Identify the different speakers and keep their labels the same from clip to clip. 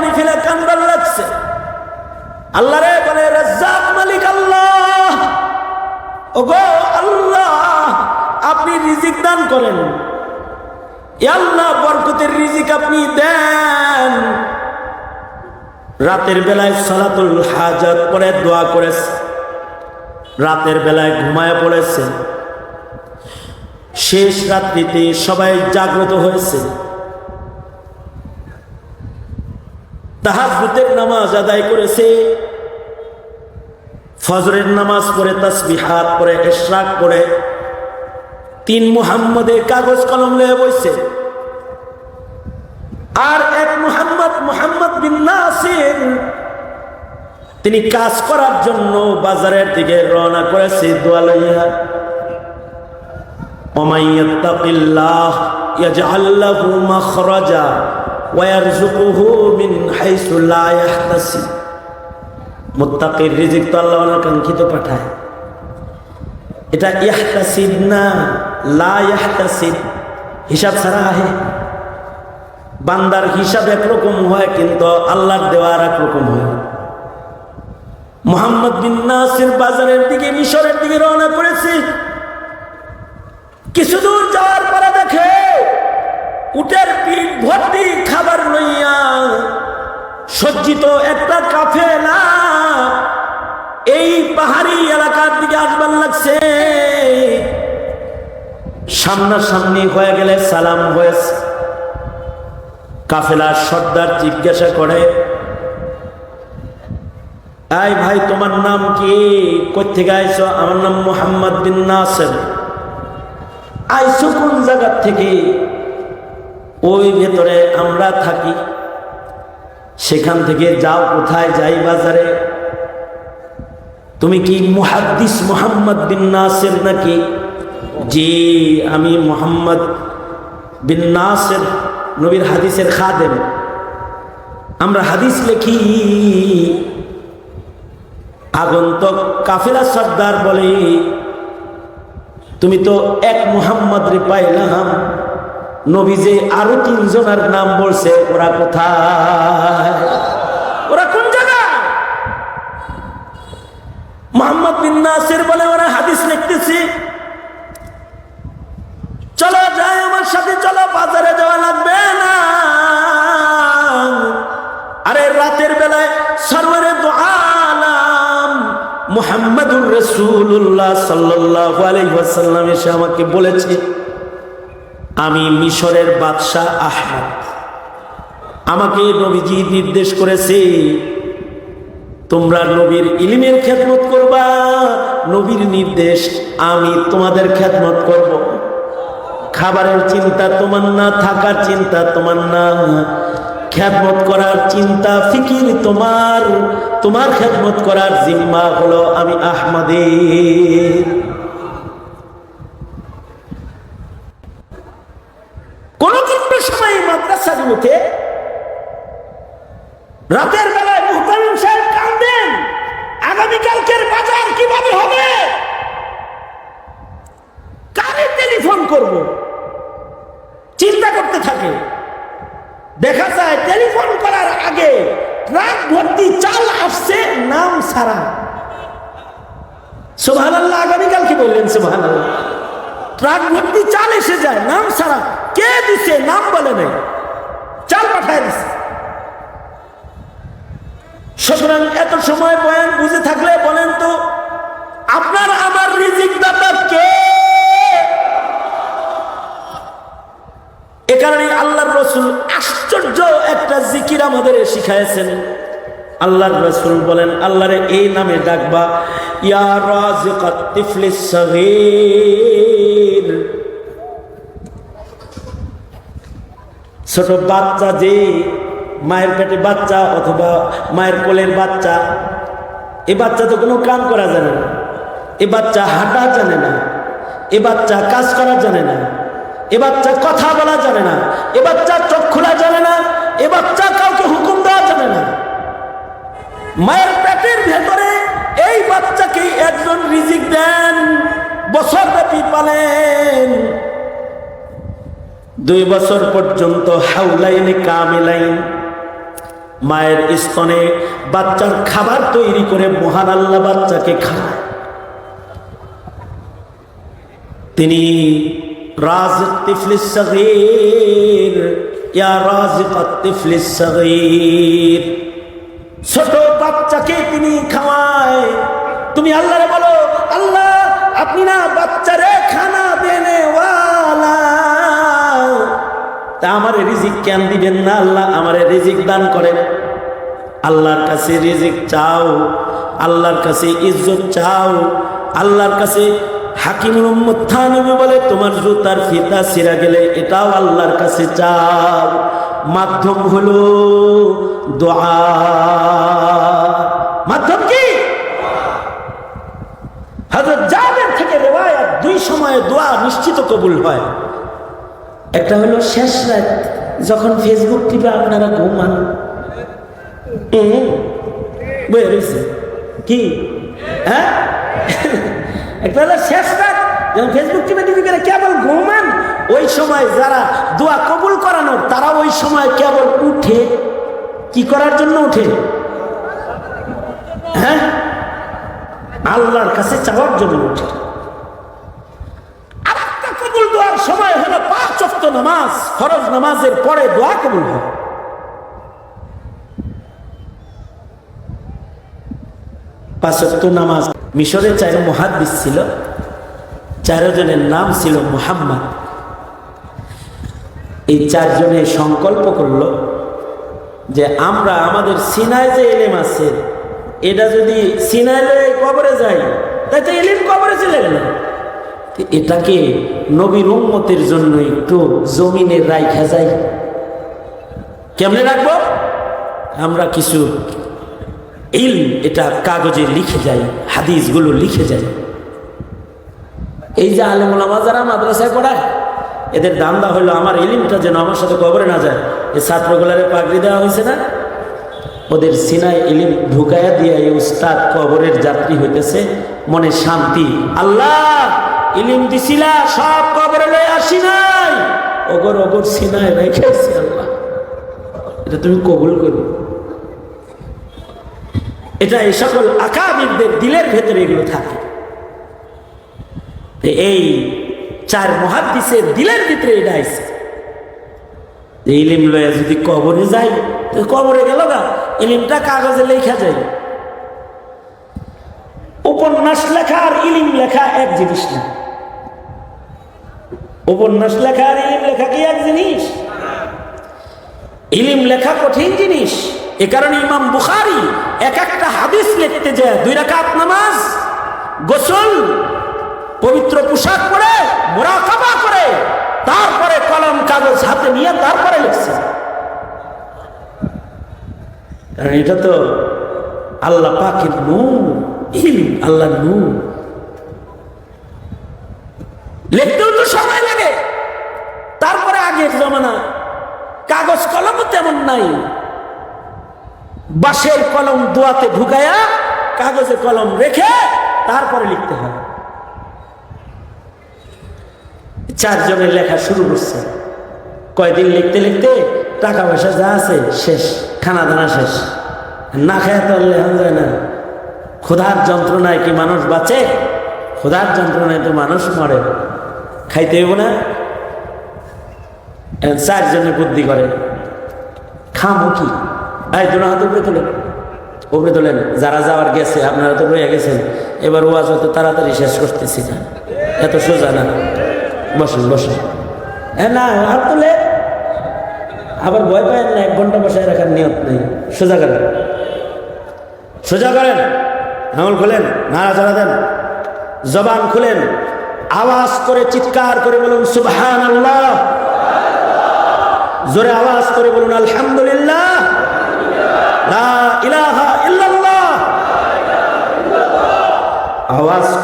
Speaker 1: পানি ফেলে কান্দার লাগছে। আল্লাহ রে বলে, রাজ্জাক মালিক আল্লাহ। ওগো আল্লাহ, আপনি রিজিক দান করেন। আল্লাহ, বরকতের রিজিক আপনি দেন। রাতের বেলায় সালাতুল হাজাত করে দোয়া করেছে। রাতের বেলায় ঘুমায় পড়েছে। শেষ রাত্রিতে সবাই জাগ্রত হয়েছে। তাহাজুতের নামাজ আদায় করেছে। ফজরের নামাজ পড়ে তসবিহাত পড়ে, এশরাক পড়ে। তিন মুহাম্মদের কাগজ কলম নিয়ে বইছে। আর এক মুহাম্মদ মুহাম্মদ বিন্না আছেন তিনি কাজ করার জন্য বাজারের দিকে রওনা করেছে দোয়ালাইয়া। অমাইয়াত্তাকিল্লাহ মা মাখরাজা। এটা হিসাব ছাড়া আহে। বান্দার হিসাব একরকম হয়, কিন্তু আল্লাহর দেওয়ার একরকম হয় মোহাম্মদ বিন নাসির বাজারের দিকে, মিশরের দিকে রওনা করেছে। কিছু দূর যাওয়ার পরে দেখে। উটের পিঠ ভর্তি খাবার লইয়া সজ্জিত একটা কাফেলা এই পাহাড়ি এলাকার দিকে আসবার লাগছে। সামনাসামনি হয়ে গেলে সালাম হয়েছে। কাফেলার সর্দার জিজ্ঞাসা করে আই ভাই, তোমার নাম কি? কোথেকে আইছো? আমার নাম মোহাম্মদ বিন আইসো কোন জায়গার থেকে? ওই ভেতরে আমরা থাকি। সেখান থেকে যাও কোথায়, যাই বাজারে। তুমি কি মুহাদ্দিস মোহাম্মদ বিন নাসের নাকি? জি, আমি মোহাম্মদ বিন নাসের, নবীর হাদিসের খাদেম। আমরা হাদিস লেখি। আগন্তক কাফেলা সর্দার বলে, তুমি তো এক মুহাম্মদ রে পাইলাম। নবী যে আরও তিনজনের নাম বলছে, ওরা কোথায়? ওরা কোন জায়গা? মোহাম্মদ বিন বলে ওরা হাদিস লিখতেছি। চলো যাই আমার সাথে, চলো, বাজারে যাওয়া লাগবে না। আরে রাতের বেলায় সর্বরে তো আলাম। মোহাম্মদুর রসুল্লাহ সাল্লাহ আলহাসাল্লাম এসে আমাকে বলেছে আমি মিশরের বাদশাহ আহমদ আমাকে নবীজি নির্দেশ করেছে, তোমরা নবীর ইলিমের খেদমত করবা, নবীর নির্দেশ আমি তোমাদের খেদমত করব। খাবারের চিন্তা তোমার না, থাকার চিন্তা তোমার না, খেদমত করার চিন্তা, ফিকির তোমার তোমার খেদমত করার জিম্মা হলো আমি আহমদের কোন কোন সময় মাদ্রাসাগুলোতে রাতের বেলায় মুহতামিম সাহেব কান্দেন আগামীকালকের বাজার কীভাবে হবে? কারে টেলিফোন করব? চিন্তা করতে থাকে। দেখা যায় টেলিফোন করার আগে ট্রাক ভর্তি চাল আসছে নাম সারা সুবহান আল্লাহ আগামীকাল কি বললেন সুবহান আল্লাহ ট্রাক ভর্তি চাল এসে যায়, নাম সারা কে দিছে, নাম বলে নাই। চাল পাঠায় দিছে। সুতরাং এত সময় বয়ান বুঝে থাকলে বলেন তো, আপনার আমার রিজিক দাতা কে? এ কারণে আল্লাহর রসুল আশ্চর্য একটা জিকির আমাদের শিখাইছেন। আল্লাহর রসুল বলেন, আল্লাহরে এই নামে ডাকবা, ইয়া ছোট বাচ্চা যে মায়ের পেটে বাচ্চা অথবা মায়ের কোলের বাচ্চা, এ বাচ্চা তো কোনো কাম করা জানে না, এ বাচ্চা হাঁটা জানে না, এ বাচ্চা কাজ করা জানে না, এ বাচ্চা কথা বলা জানে না, এ বাচ্চা চোখ খোলা জানে না, এ বাচ্চা কাউকে হুকুম মায়ের পেটের ভেতরে এই বাচ্চাকে একজন রিজিক দেন বছর ব্যাপী পালেন। দুই বছর পর্যন্ত হাউলাইনে কামিলাইন। মায়ের স্তনে বাচ্চার খাবার তৈরি করে মহান আল্লাহ বাচ্চাকে খায় তিনি রাজিক তিফলিস ইয়া ছোট তিনি খাওয়ায়। তুমি আল্লাহরে বলো, আল্লাহ, আপনি না বাচ্চারে খানা দেনে তা আমার রিজিক কেন দিবেন না? আল্লাহ আমার রিজিক দান করেন। আল্লাহর কাছে রিজিক চাও, আল্লাহর কাছে ইজ্জত চাও, আল্লাহর কাছে হাকিমুল উম্মত থানবী বলে, তোমার জুতার ফিতা ছিঁড়া গেলে এটাও আল্লাহর কাছে চাও। মাধ্যম হলো দোয়া। মাধ্যম কি? হযরত জাবের থেকে রেওয়ায়াত দুই সময়ে দোয়া নিশ্চিত কবুল হয়। একটা হলো শেষ রাত, যখন ফেসবুক টিপে আপনারা ঘুমান। বয়ে রয়েছে। কি? হ্যাঁ? একটা হলো শেষ রাত, যখন ফেসবুক টিপে টিপে করে কেবল ঘুমান, ওই সময় যারা দোয়া কবুল করানোর তারা ওই সময় কেবল উঠে। কি করার জন্য উঠে? হ্যাঁ? আল্লাহর কাছে চাওয়ার জন্য উঠে। পাঁচ নামাজ মিশরে চার মহাদ্দিস ছিল, চারজনের নাম ছিল মুহাম্মদ। এই চারজনে সংকল্প করল যে আমরা আমাদের সিনায় যে এলেম আছে এটা যদি সিনায় লয়ে কবরে যাই তাই তো এলিম কবরে চলে গেল। এটাকে নবীর উম্মতের জন্য একটু জমিনের রাইখা যায়। কেমনে রাখব? আমরা কিছু ইল এটা কাগজে লিখে যাই, হাদিসগুলো লিখে যাই। এই যে আলেমুলামা যারা মাদ্রাসায় পড়ায়, এদের দান্দা হলো আমার ইলিমটা যেন আমার সাথে কবরে না যায়। এই ছাত্রগুলারে পাগড়ি দেওয়া হয়েছে না? ওদের সিনায় ইলিম ঢুকাইয়া দিয়ে এই উস্তাদ কবরের যাত্রী হইতেছে, মনে শান্তি। আল্লাহ, ইলিম দিছিলা, সব কবরে লয়ে আসি নাই। ওগর ওগর সিনায় রেখেছি আল্লাহ। এটা তুমি কবুল করো। এটা এই সকল আকাবিরদের দিলের ভেতরে এগুলো থাকে। এই চার মহাদিসের দিলের ভিতরে এটা আইছে। যে ইলিম লয়ে যদি কবরে যায়, তো কবরে গেল না ইলিমটা কাগজে লেখা যায়। উপন্যাস লেখা আর ইলিম লেখা এক জিনিস না। উপন্যাস লেখা আর ইলিম লেখা কি এক জিনিস? ইলিম লেখা কঠিন জিনিস। এ কারণে ইমাম বুখারি এক একটা হাদিস লিখতে যায়, দুই রাকাত নামাজ, গোসল, পবিত্র পোশাক পরে, মোরাকাবা করে। তারপরে কলম, কাগজ হাতে নিয়ে তারপরে লিখছে। কারণ এটা তো আল্লাহ নূর, ইলম আল্লাহ নূর। লিখতেও তো সময় লাগে। তারপরে আগের জমানা কাগজ কলমও তেমন নাই। বাঁশের কলম দোয়াতে ঢুকায়া কাগজে কলম রেখে তারপরে লিখতে হয়। চারজনের লেখা শুরু করছে। কয়দিন লিখতে লিখতে টাকা পয়সা যা আছে শেষ, খানা দানা শেষ। না খায় তো লেখা যায় না। ক্ষুধার যন্ত্রণায় কি মানুষ বাঁচে? ক্ষুধার যন্ত্রণায় তো মানুষ মরে। খাইতে হইব না। চারজনে বুদ্ধি করে। খামো কি? এই দুটো হাত উপরে তোলেন উপরে তোলেন। যারা যাওয়ার গেছে, আপনারা তো রয়ে গেছেন। এবার ওয়াজ অত তাড়াতাড়ি শেষ করতেছি না। এত সোজা না। বসুন বসুন। হ্যাঁ না হাত তুলে আবার ভয় পায় না, এক ঘণ্টা বসায় রাখার নিয়ত নেই। সোজা করেন। সোজা করেন। আঙুল খোলেন, নাড়াচাড়া দেন। জবান খুলেন। আওয়াজ করে চিৎকার করে বলুন সুবহান আল্লাহ জোরে আওয়াজ করে বলুন, আলহামদুলিল্লাহ। ইলাহা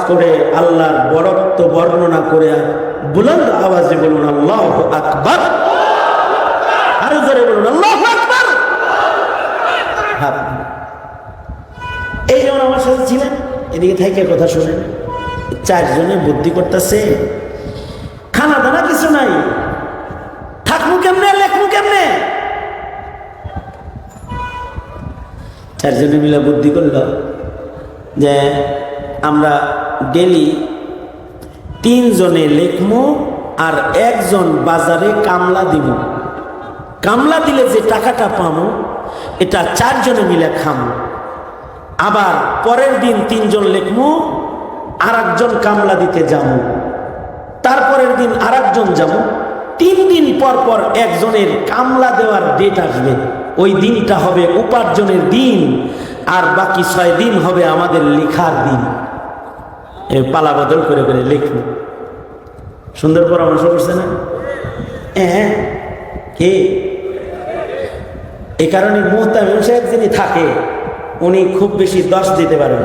Speaker 1: করে আল্লাহর বরত্ব বর্ণনা করে বুলন্দ আওয়াজে বলুন, আল্লাহ আকবার। আরও জোরে বলুন, আল্লাহ আকবার। হ্যাঁ। এই যেমন আমার সাথে ছিলেন, এদিকে থেকে কথা শুনেন। চারজনে বুদ্ধি করতেছে। খানা দানা কিছু নাই। থাকব কেমনে, লেখবো কেমনে? চারজনে মিলে বুদ্ধি করল যে, আমরা ডেলি তিনজনে লিখমু আর একজন বাজারে কামলা দিব কামলা দিলে যে টাকাটা পামো, এটা চারজনে মিলে খামো। আবার পরের দিন তিনজন লিখমু আর একজন কামলা দিতে যাব তারপরের দিন আর একজন যাব তিন দিন পর পর একজনের কামলা দেওয়ার ডেট আসবে। ওই দিনটা হবে উপার্জনের দিন, আর বাকি ছয় দিন হবে আমাদের লেখার দিন। এ পালা বদল করে করে লিখব। সুন্দর পরামর্শ করছে না? হ্যাঁ কে? এ কারণে মুহতামিম সাহেব যিনি থাকে, উনি খুব বেশি দশ দিতে পারেন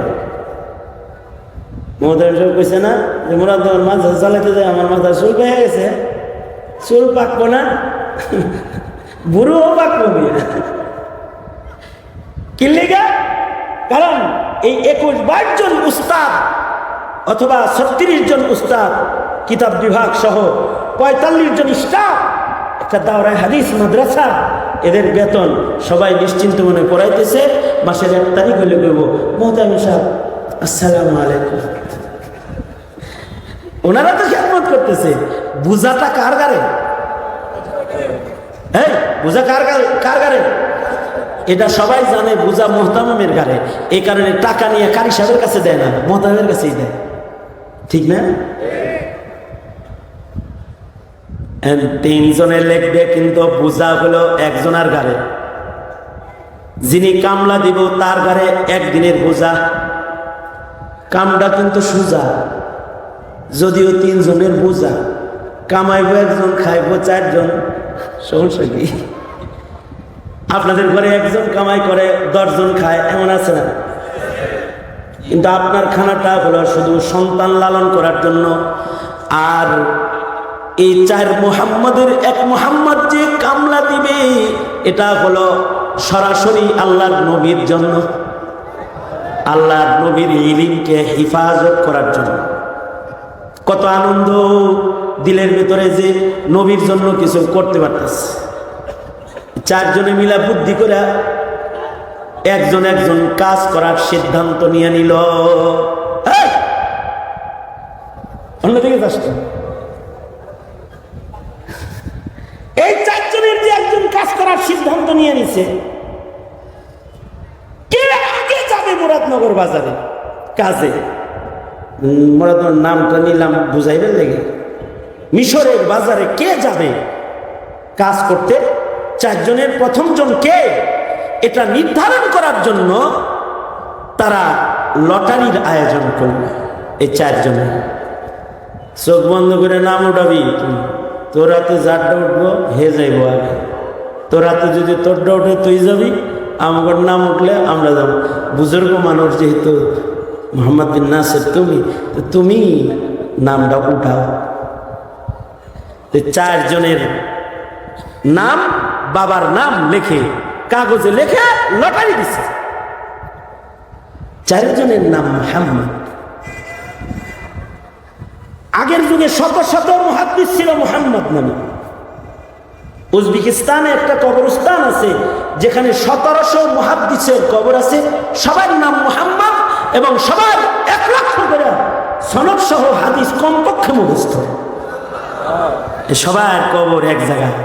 Speaker 1: মোহতামিম সাহেব কইছে না, যে মোরাদ মাথা চালাতে যায় আমার মাথা চুল পেয়ে গেছে। চুল পাকবো না। বুড়োও পাকবো বিয়ে কি লেগে? কারণ এই একুশ বাইশ জন উস্তাদ অথবা ছত্রিশ জন উস্তাদ, কিতাব বিভাগ সহ পঁয়তাল্লিশ জন স্টাফ, একটা দাওরায় হাদিস, মাদ্রাসা, এদের বেতন সবাই নিশ্চিন্ত মনে পড়াইতেছে মাসের এক তারিখ হলে কইব মোহতামি সাহেব, আসসালামু আলাইকুম। ওনারা তো খেদমত করতেছে, বুঝাটা কার গারে? এই, বুঝা কার কার গারে? এটা সবাই জানে, বুঝা মোহতামের গারে। এই কারণে টাকা নিয়ে কারি সাহেবের কাছে দেয় না মোহতামের কাছেই দেয়। ঠিক না? And তিনজনে লিখবে, কিন্তু বুঝা হলো একজনের গারে যিনি কামলা দিব, তার গারে একদিনের বোঝা। কামটা কিন্তু সোজা, যদিও তিনজনের বোঝা। কামাইব একজন, খাইব চারজন। সমস্যা কি? আপনাদের ঘরে একজন কামাই করে, দশজন খায়, এমন আছে না? কিন্তু আপনার খানাটা হলো শুধু সন্তান লালন করার জন্য। আর এই চার মোহাম্মদের এক মোহাম্মদ যে কামলা দিবে, এটা হলো সরাসরি আল্লাহর নবীর জন্য। আল্লাহর নবীর ইলিমকে হিফাজত করার জন্য। কত আনন্দ দিলের ভিতরে যে নবীর জন্য কিছু করতে পারতেছে। চারজনে মিলা বুদ্ধি করে একজন একজন কাজ করার সিদ্ধান্ত নিয়ে নিল! অন্যদিকে যাস? এই চারজনের যে একজন কাজ করার সিদ্ধান্ত নিয়ে নিছে, কে আগে যাবে মুরাদনগর বাজারে? কাজে। মুরাদনগর নামটা নিলাম, বুঝাইবেন লেগে মিশরের বাজারে কে যাবে? কাজ করতে চারজনের প্রথম জন কে? এটা নির্ধারণ করার জন্য তারা লটারির আয়োজন করল এই চারজনের চোখ বন্ধ করে নাম উঠাবি তোরা তো যারটা উঠবো, হে যাইব আগে। তোরা তো যদি তোরটা উঠে তুই যাবি আমার নাম উঠলে আমরা যাব। বুজুর্গ মানুষ যেহেতু মোহাম্মদ বিন নাসের, তুমি, তো তুমি নামটা উঠাও। চারজনের নাম, বাবার নাম লেখে কাগজে লেখে লটারি দিছে। চারজনের নাম মোহাম্মদ। আগের যুগে শত শত মহাদ্দিস ছিল মোহাম্মদ নামে। উজবেকিস্তানে একটা কবরস্থান আছে, যেখানে সতেরোশো মহাদ্দিসের কবর আছে। সবার নাম মোহাম্মদ এবং সবার এক লক্ষ করে সনদ সহ হাদিস কমপক্ষে মুখস্থ। সবার কবর এক জায়গায়।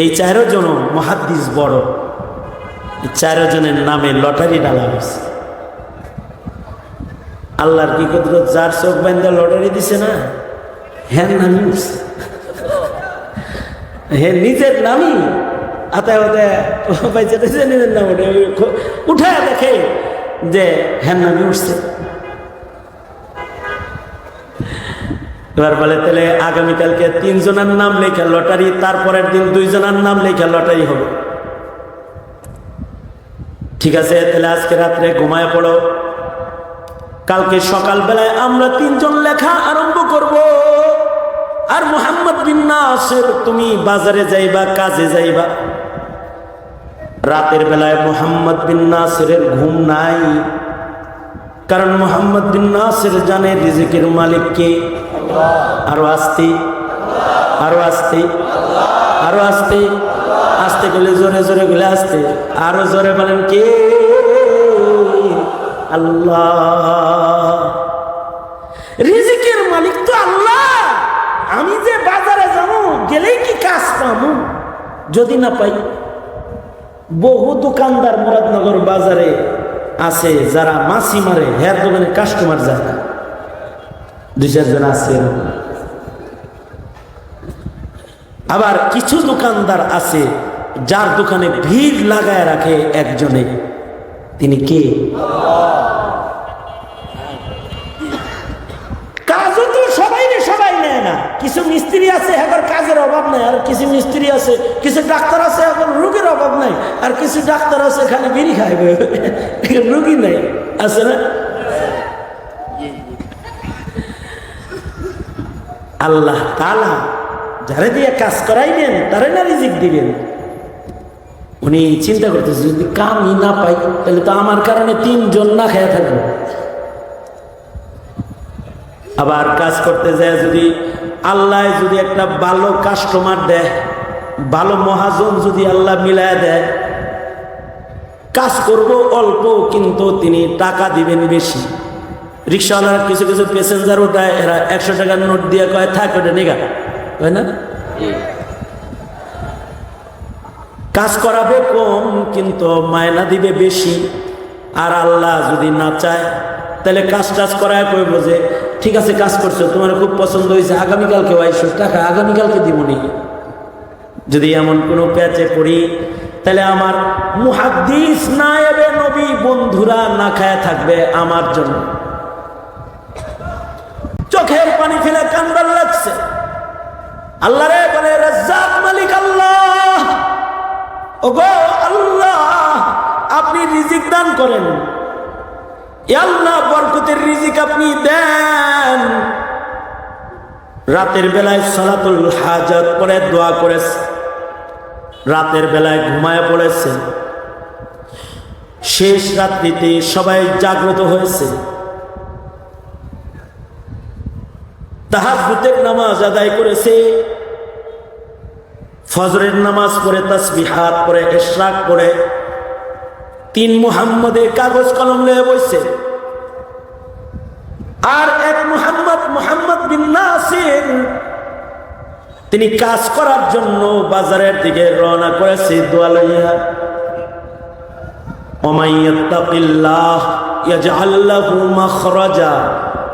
Speaker 1: এই চারো জন মহাদ্দিস বড়। এই চারো জনের নামে লটারি ডালা হয়েছে। আল্লাহর কি কুদরত, যার চোখ বান্ধা লটারি দিছে না হ্যাঁ নামি উঠছে। হে নিজের নামই আতায় নিজের উঠে দেখে যে হ্যাঁ নামি উঠছে। এবার বলে, তাহলে আগামীকালকে তিনজনের নাম লেখা লটারি, তারপরের দিন দুইজনের নাম লেখা লটারি হবে। ঠিক আছে, তাহলে আজকে রাত্রে ঘুমায় পড়ো। কালকে সকালবেলায় আমরা তিনজন লেখা আরম্ভ করব। আর মোহাম্মদ বিন তুমি বাজারে যাইবা, কাজে যাইবা। রাতের বেলায় মোহাম্মদ বিন ঘুম নাই। কারণ মোহাম্মদ বিন জানে রিজিকের মালিক কে? আরও আসতে। আরও আসতে। আরও আসতে। আস্তে করলে জোরে জোরে গুলে আসতে। আরও জোরে বলেন কে? আল্লাহ। রিজিকের মালিক তো আল্লাহ। আমি যে বাজারে যাব, গেলেই কি কাজ পাবো? যদি না পাই, বহু দোকানদার মুরাদনগর বাজারে আছে, যারা মাছি মারে, হেয়ার দোকানে কাস্টমার যায় না দুই চারজন আছে আবার কিছু দোকানদার আছে, যার দোকানে ভিড় লাগায় রাখে একজনে। তিনি কে? কাজও তো সবাই রে, সবাই নেয় না। কিছু মিস্ত্রি আছে, এখন কাজের অভাব নাই। আর কিছু মিস্ত্রি আছে, কিছু ডাক্তার আছে, এখন রোগের অভাব নাই। আর কিছু ডাক্তার আছে, খালি বিড়ি খাইবে। রুগী নাই। আছে না? আল্লাহ তালা যারা দিয়ে কাজ করাইবেন, তারা না রিজিক দিবেন। উনি চিন্তা করতেছে, যদি কামই না পাই, তাহলে তো আমার কারণে তিনজন না খেয়ে থাকব। আবার কাজ করতে যায় যদি আল্লাহ যদি একটা ভালো কাস্টমার দেয়, ভালো মহাজন যদি আল্লাহ মিলায় দেয়, কাজ করব অল্প, কিন্তু তিনি টাকা দিবেন বেশি। রিক্সাওয়ালারা কিছু কিছু প্যাসেঞ্জার ওঠায় এরা একশো টাকার নোট দিয়ে কয় থাক ওটা নিগা হয় না? কাজ করাবে কম কিন্তু মায়না দিবে বেশি। আর আল্লাহ যদি না চায় তাহলে কাজ টাজ করায় কইব যে ঠিক আছে কাজ করছ তোমার খুব পছন্দ হয়েছে আগামীকালকে আইসো টাকা আগামীকালকে দিবনি যদি এমন কোনো প্যাচে পড়ি তাহলে আমার মুহাদ্দিস নায়েবে নবী বন্ধুরা না খায় থাকবে আমার জন্য চোখের পানি ফেলে কান্দার লাগছে আল্লাহ রে বলে, রাজ্জাক মালিক আল্লাহ। ওগো আল্লাহ, আপনি রিজিক দান করেন। আল্লাহ, বরকতের রিজিক আপনি দেন। রাতের বেলায় সালাতুল হাজাত পরে দোয়া করেছে। রাতের বেলায় ঘুমায় পড়েছে। শেষ রাত্রিতে সবাই জাগ্রত হয়েছে। তাহাজুতের নামাজ আদায় করেছে। ফজরের নামাজ পড়ে তাসবিহাত পড়ে এশরাক পড়ে। তিন মুহাম্মদের কাগজ কলম নিয়ে বইছে আর এক মুহাম্মদ মুহাম্মদ বিন তিনি কাজ করার জন্য বাজারের দিকে রওনা করেছে দোয়ালাইয়া অমাইয়াত্তাকিল্লাহ ইয়াজআল্লাহু মাখরাজা।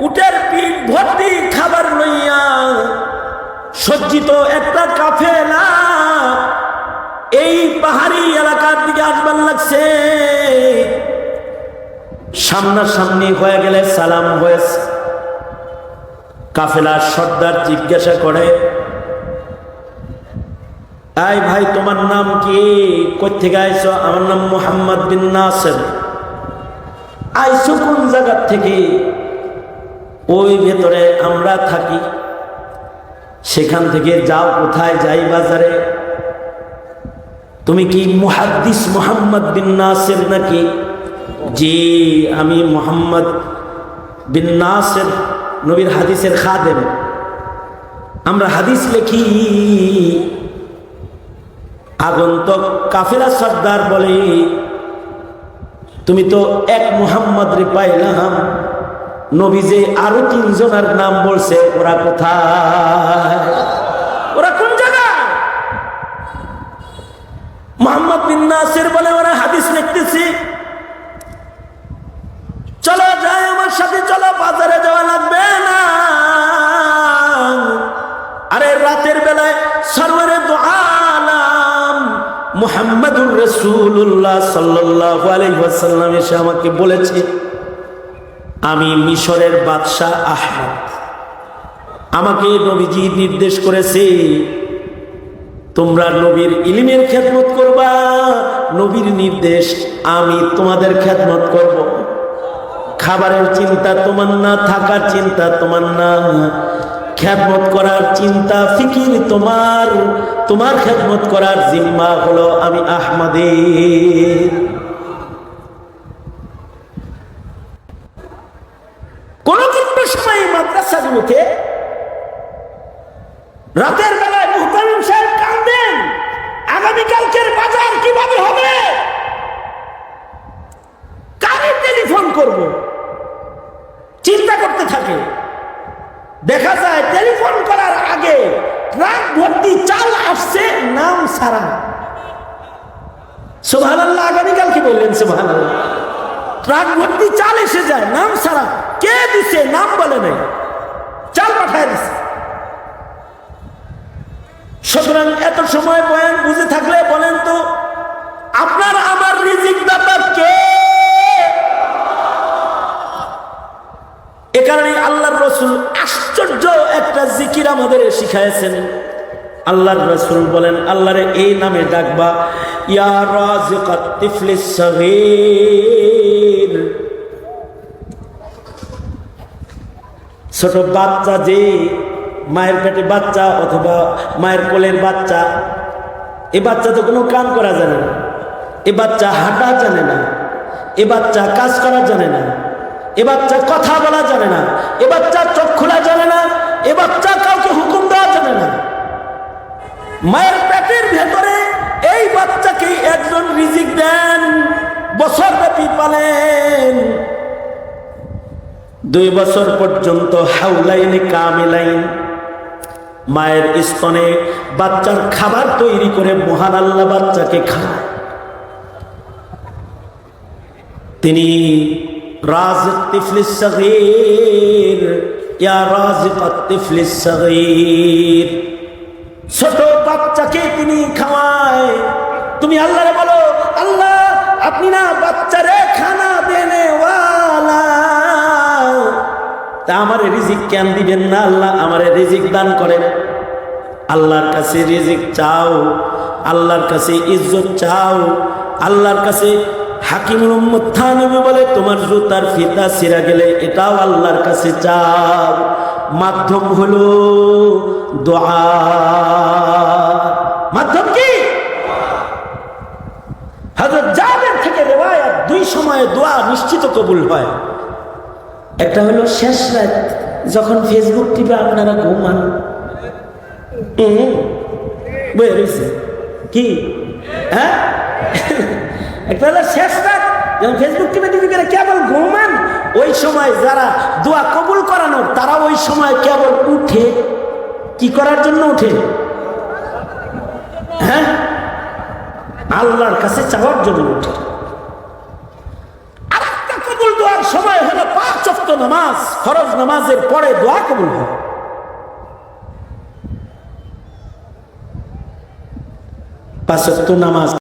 Speaker 1: উটের পিঠ ভর্তি খাবার লইয়া সজ্জিত একটা কাফেলা এই পাহাড়ি এলাকার দিকে আসবার লাগছে। সামনাসামনি হয়ে গেলে সালাম হয়েছে। কাফেলার সর্দার জিজ্ঞাসা করে আই ভাই, তোমার নাম কি? কোথেকে আইছো? আমার নাম মোহাম্মদ বিন নাসের। আইসো কোন জায়গার থেকে? ওই ভেতরে আমরা থাকি। সেখান থেকে যাও, কোথায় যাই বাজারে? তুমি কি মুহাদ্দিস মোহাম্মদ বিন নাসের নাকি? জি, আমি মোহাম্মদ বিন নাসের, নবীর হাদিসের খাদেম। আমরা হাদিস লেখি। আগন্তক কাফেরা সর্দার বলে, তুমি তো এক মুহাম্মদ রে পাইলাম। নবী যে আরও তিনজনের নাম বলছে, ওরা কোথায়? ওরা কোন নাসির বলে ওরা হাদিস লিখতেছি। চলো যাই আমার সাথে, চলো বাজারে যাওয়া লাগবে না। আরে রাতের বেলায় সর্বরে দোয়ালাম মুহাম্মাদুর রসুল্লাহ সাল্লাহ আলহাসাল্লাম এসে আমাকে বলেছে আমি মিশরের বাদশাহ আহমদ। আমাকে নবীজি নির্দেশ করেছে, তোমরা নবীর ইলিমের খেদমত করবা, নবীর নির্দেশ আমি তোমাদের খেদমত করব। খাবারের চিন্তা তোমার না, থাকার চিন্তা তোমার না, খেদমত করার চিন্তা ফিকির তোমার তোমার খেদমত করার জিম্মা হলো আমি আহমদের কোন কোনো সময় এই মাদ্রাসাগুলোতে রাতের বেলায় মুহতামিম সাহেব কান্দেন, আগামীকালকের বাজার কীভাবে হবে? কারে টেলিফোন করব? চিন্তা করতে থাকে। দেখা যায় টেলিফোন করার আগে ট্রাক ভর্তি চাল আসছে, নাম সারা। সুভান আল্লাহ আগামীকাল কি বললেন সুভান ট্রাক ভর্তি চাল এসে যায়, নাম সারা কে দিছে, নাম বলে নাই। চাল পাঠায় দিছে। সুতরাং এত সময় বয়ান বুঝে থাকলে বলেন তো, আপনার আমার রিজিক দাতা কে? এ কারণে আল্লাহর রসুল আশ্চর্য একটা জিকির আমাদের শিখাইছেন আল্লাহর রসুল বলেন, আল্লাহরে এই নামে ডাকবা, ইয়া রাজিকাত তিফলিস সগীর। ছোট বাচ্চা যে মায়ের পেটে বাচ্চা অথবা মায়ের কোলের বাচ্চা, এ বাচ্চা তো কোনো কাম করা জানে না, এ বাচ্চা হাঁটা জানে না, এ বাচ্চা কাজ করা জানে না, এ বাচ্চা কথা বলা জানে না, এ বাচ্চা চোখ খোলা জানে না, এ বাচ্চা কাউকে হুকুম দেওয়া জানে না। মায়ের পেটের ভেতরে এই বাচ্চাকে একজন রিজিক দেন বছর ব্যাপী পালেন। দুই বছর পর্যন্ত হাউলাইনে কামিলাইন। মায়ের স্তনে বাচ্চার খাবার তৈরি করে মহান আল্লাহ বাচ্চাকে খায় তিনি ছোট বাচ্চাকে তিনি খাওয়ায়। তুমি আল্লাহরে বলো, আল্লাহ, আপনি না বাচ্চারে খানা তা আমারে রিজিক কেন দিবেন না? আল্লাহ আমারে রিজিক দান করেন আল্লাহর কাছে রিজিক চাও, আল্লাহর কাছে ইজ্জত চাও, আল্লাহর কাছে হাকিমুল উম্মত বলে তোমার জুতার ফিতা ছিঁড়া গেলে এটাও আল্লাহর কাছে চাও। মাধ্যম হলো দোয়া। মাধ্যম কি? হযরত জাবের থেকে রেওয়ায়াত দুই সময়ে দোয়া নিশ্চিত কবুল হয়। একটা হলো শেষ রাত, যখন ফেসবুক টিপে আপনারা ঘুমান। কি? হ্যাঁ? একটা হলো শেষ ফেসবুক কেবল ঘুমান, ওই সময় যারা দোয়া কবুল করানোর, তারা ওই সময় কেবল উঠে। কি করার জন্য হ্যাঁ? আল্লাহর কাছে চাওয়ার জন্য উঠে। দোয়ার সময় হলো পাঁচ অক্ত নামাজ, ফরজ নামাজের পরে দোয়া কবুল হয় পাঁচ অক্ত নামাজ